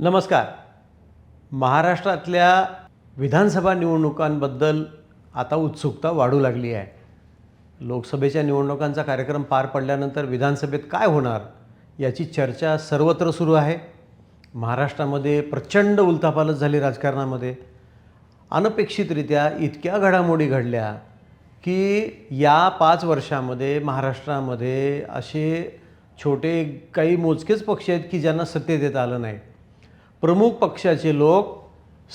नमस्कार. महाराष्ट्रातल्या विधानसभा निवडणुकांबद्दल आता उत्सुकता वाढू लागली आहे. लोकसभेच्या निवडणुकांचा कार्यक्रम पार पडल्यानंतर विधानसभेत काय होणार याची चर्चा सर्वत्र सुरू आहे. महाराष्ट्रामध्ये प्रचंड उलथापालच झाली राजकारणामध्ये. अनपेक्षितरित्या इतक्या घडामोडी घडल्या की या पाच वर्षामध्ये महाराष्ट्रामध्ये असे छोटे काही मोजकेच पक्ष आहेत की ज्यांना सत्तेत येता आलं नाही. प्रमुख पक्षाचे लोक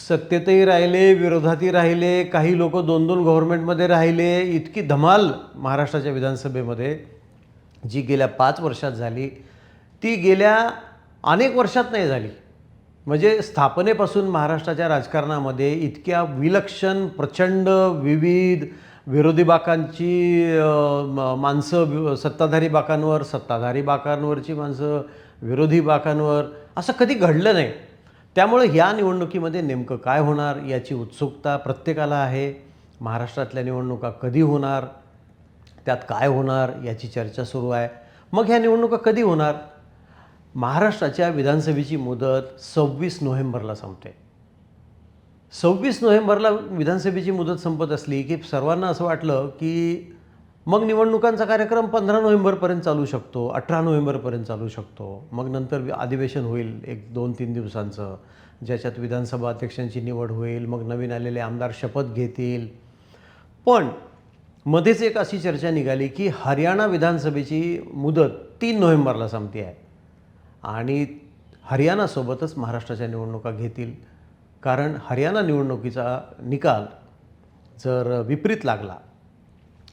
सत्तेतही राहिले विरोधातही राहिले काही लोक दोन दोन गव्हर्नमेंटमध्ये राहिले. इतकी धमाल महाराष्ट्राच्या विधानसभेमध्ये जी गेल्या पाच वर्षात झाली ती गेल्या अनेक वर्षात नाही झाली. म्हणजे स्थापनेपासून महाराष्ट्राच्या राजकारणामध्ये इतक्या विलक्षण प्रचंड विविध विरोधी बाकांची म- माणसं सत्ताधारी बाकांवर सत्ताधारी बाकांवरची माणसं विरोधी बाकांवर असं कधी घडलं नाही. त्यामुळे ह्या निवडणुकीमध्ये नेमकं काय होणार याची उत्सुकता प्रत्येकाला आहे. महाराष्ट्रातल्या निवडणुका कधी होणार त्यात काय होणार याची चर्चा सुरू आहे. मग ह्या निवडणुका कधी होणार? महाराष्ट्राच्या विधानसभेची मुदत सव्वीस नोव्हेंबरला संपते. सव्वीस नोव्हेंबरला विधानसभेची मुदत संपत असली की सर्वांना असं वाटलं की मग निवडणुकांचा कार्यक्रम पंधरा नोव्हेंबरपर्यंत चालू शकतो अठरा नोव्हेंबरपर्यंत चालू शकतो. मग नंतर अधिवेशन होईल एक दोन तीन दिवसांचं ज्याच्यात विधानसभा अध्यक्षांची निवड होईल मग नवीन आलेले आमदार शपथ घेतील. पण मध्येच एक अशी चर्चा निघाली की हरियाणा विधानसभेची मुदत तीन नोव्हेंबरला संपते आहे. आणि हरियाणासोबतच महाराष्ट्राच्या निवडणुका घेतील. कारण हरियाणा निवडणुकीचा निकाल जर विपरीत लागला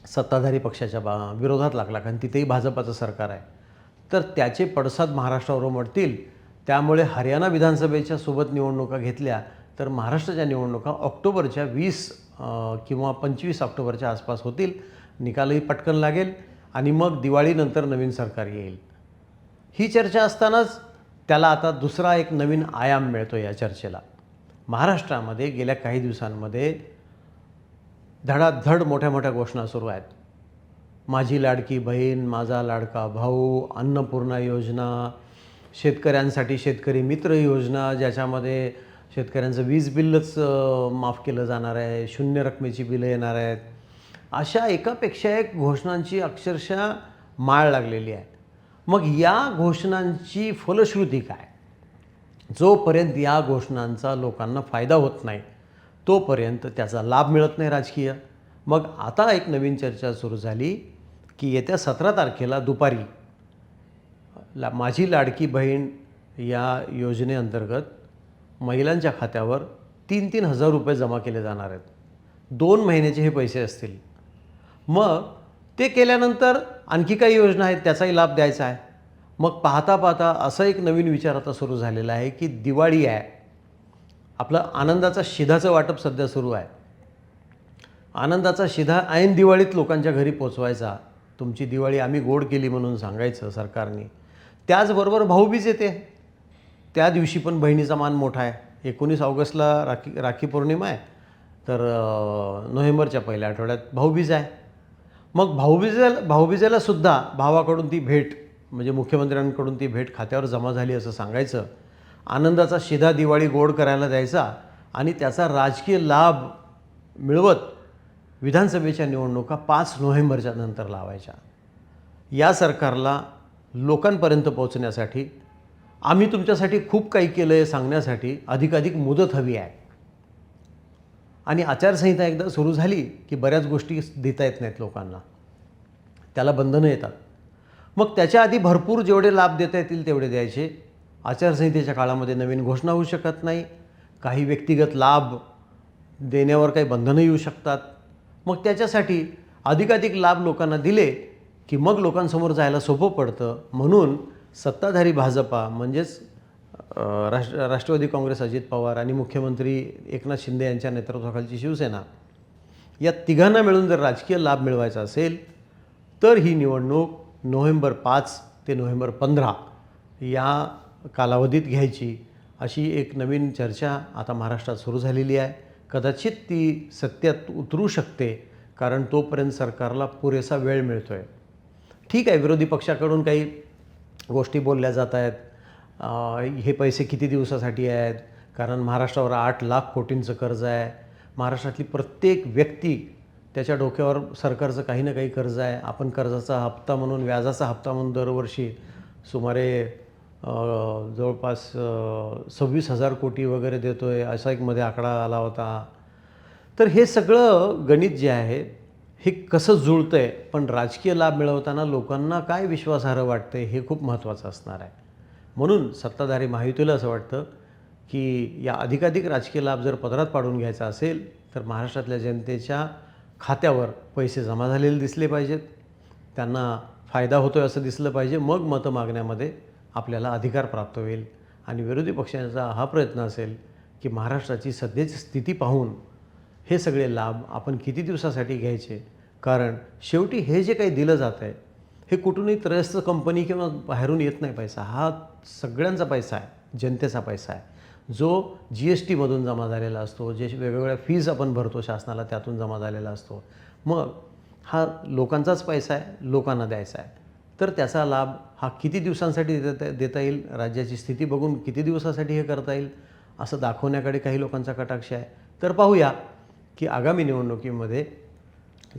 सत्ताधारी पक्षाच्या बा विरोधात लागला कारण तिथेही भाजपाचं सरकार आहे. तर त्याचे पडसाद महाराष्ट्रावर उमटतील त्यामुळे हरियाणा विधानसभेच्या सोबत निवडणुका घेतल्या तर महाराष्ट्राच्या निवडणुका ऑक्टोबरच्या वीस किंवा पंचवीस ऑक्टोबरच्या आसपास होतील. निकालही पटकन लागेल आणि मग दिवाळीनंतर नवीन सरकार येईल. ही चर्चा असतानाच त्याला आता दुसरा एक नवीन आयाम मिळतो या चर्चेला. महाराष्ट्रामध्ये गेल्या काही दिवसांमध्ये धडाधड मोठ्या मोठ्या घोषणा सुरू आहेत. माझी लाडकी बहीण माझा लाडका भाऊ अन्नपूर्णा योजना शेतकऱ्यांसाठी शेतकरी मित्र योजना ज्याच्यामध्ये शेतकऱ्यांचं वीज बिलच माफ केलं जाणार आहे शून्य रकमेची बिलं येणार आहेत. अशा एकापेक्षा एक घोषणांची अक्षरशः माळ लागलेली आहे. मग या घोषणांची फलश्रुती काय? जोपर्यंत या घोषणांचा लोकांना फायदा होत नाही तोपर्यंत त्याचा लाभ मिळत नाही राजकीय. मग आता एक नवीन चर्चा सुरू झाली की येत्या सतरा तारखेला दुपारी ला माझी लाडकी बहीण या योजनेअंतर्गत महिलांच्या खात्यावर तीन तीन हजार रुपये जमा केले जाणार आहेत. दोन महिन्याचे हे पैसे असतील. मग ते केल्यानंतर आणखी काही योजना आहेत त्याचाही लाभ द्यायचा आहे. मग पाहता पाहता असा एक नवीन विचार आता सुरू झालेला आहे की दिवाळी आहे आपलं आनंदाचा शिधाचं वाटप सध्या सुरू आहे. आनंदाचा शिधा ऐन दिवाळीत लोकांच्या घरी पोचवायचा. तुमची दिवाळी आम्ही गोड केली म्हणून सांगायचं सरकारने. त्याचबरोबर भाऊबीज येते. त्या दिवशी पण बहिणीचा मान मोठा आहे. एकोणीस ऑगस्टला राखी राखी पौर्णिमा आहे. तर नोव्हेंबरच्या पहिल्या आठवड्यात भाऊबीज आहे. मग भाऊबीजेला भाऊबीजेला सुद्धा भावाकडून ती भेट म्हणजे मुख्यमंत्र्यांकडून ती भेट खात्यावर जमा झाली असं सांगायचं. आनंदाचा शिधा दिवाळी गोड करायला द्यायचा आणि त्याचा राजकीय लाभ मिळवत विधानसभेच्या निवडणुका पाच नोव्हेंबरच्या नंतर लावायच्या. या सरकारला लोकांपर्यंत पोहोचण्यासाठी आम्ही तुमच्यासाठी खूप काही केलं आहे सांगण्यासाठी अधिकाधिक मुदत हवी आहे. आणि आचारसंहिता एकदा सुरू झाली की बऱ्याच गोष्टी देता येत नाहीत लोकांना. त्याला बंधनं येतात. मग त्याच्या आधी भरपूर जेवढे लाभ देता येतील तेवढे द्यायचे. आचारसंहितेच्या काळामध्ये नवीन घोषणा होऊ शकत नाही. काही व्यक्तिगत लाभ देण्यावर काही बंधनं येऊ शकतात. मग त्याच्यासाठी अधिकाधिक लाभ लोकांना दिले की मग लोकांसमोर जायला सोपं पडतं. म्हणून सत्ताधारी भाजपा म्हणजेच राष्ट्र राष्ट्रवादी काँग्रेस अजित पवार आणि मुख्यमंत्री एकनाथ शिंदे यांच्या नेतृत्वाखालची शिवसेना या तिघांना मिळून जर राजकीय लाभ मिळवायचा असेल तर ही निवडणूक नोव्हेंबर पाच ते नोव्हेंबर पंधरा या कालावधीत घ्यायची अशी एक नवीन चर्चा आता महाराष्ट्रात सुरू झालेली आहे. कदाचित ती सत्यात उतरू शकते कारण तोपर्यंत सरकारला पुरेसा वेळ मिळतो आहे ठीक आहे विरोधी पक्षाकडून काही गोष्टी बोलल्या जात आहेत. हे पैसे किती दिवसासाठी आहेत? कारण महाराष्ट्रावर आठ लाख कोटींचं कर्ज आहे. महाराष्ट्रातली प्रत्येक व्यक्ती त्याच्या डोक्यावर सरकारचं काही ना काही कर्ज आहे. आपण कर्जाचा हप्ता म्हणून व्याजाचा हप्ता म्हणून दरवर्षी सुमारे जवळपास सव्वीस हजार कोटी वगैरे देतो आहे असा एक मध्ये आकडा आला होता. तर हे सगळं गणित जे आहे हे कसं जुळतं आहे पण राजकीय लाभ मिळवताना लोकांना काय विश्वासार्ह वाटतं आहे हे खूप महत्त्वाचं असणार आहे. म्हणून सत्ताधारी महायुतीला असं वाटतं की या अधिकाधिक राजकीय लाभ जर पदरात पाडून घ्यायचा असेल तर महाराष्ट्रातल्या जनतेच्या खात्यावर पैसे जमा झालेले दिसले पाहिजेत. त्यांना फायदा होतो आहे असं दिसलं पाहिजे. मग मतं मागण्यामध्ये आपल्याला अधिकार प्राप्त होईल आणि विरोधी पक्षांचा हा प्रयत्न असेल की महाराष्ट्राची सध्याची स्थिती पाहून हे सगळे लाभ आपण किती दिवसासाठी घ्यायचे? कारण शेवटी हे जे काही दिलं जात आहे हे कुठूनही त्रयस्थ कंपनी किंवा बाहेरून येत नाही पैसा. हा सगळ्यांचा पैसा आहे जनतेचा पैसा आहे. जो जी एस टीमधून जमा झालेला असतो जे वेगवेगळ्या फीज आपण भरतो शासनाला त्यातून जमा झालेला असतो. मग हा लोकांचाच पैसा आहे लोकांना द्यायचा आहे. तर त्याचा लाभ हा किती दिवसांसाठी देता देता येईल? राज्याची स्थिती बघून किती दिवसासाठी हे करता येईल? असं दाखवण्याकडे काही लोकांचा कटाक्ष आहे. तर पाहूया की आगामी निवडणुकीमध्ये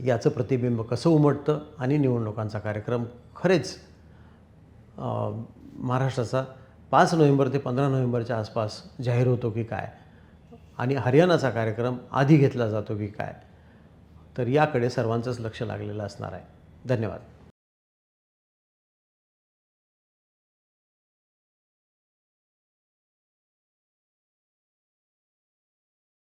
याचं प्रतिबिंब कसं उमटतं आणि निवडणुकांचा कार्यक्रम खरेच महाराष्ट्राचा पाच नोव्हेंबर ते पंधरा नोव्हेंबरच्या आसपास जाहीर होतो की काय? आणि हरियाणाचा कार्यक्रम आधी घेतला जातो की काय? तर याकडे सर्वांचंच लक्ष लागलेलं असणार आहे. धन्यवाद.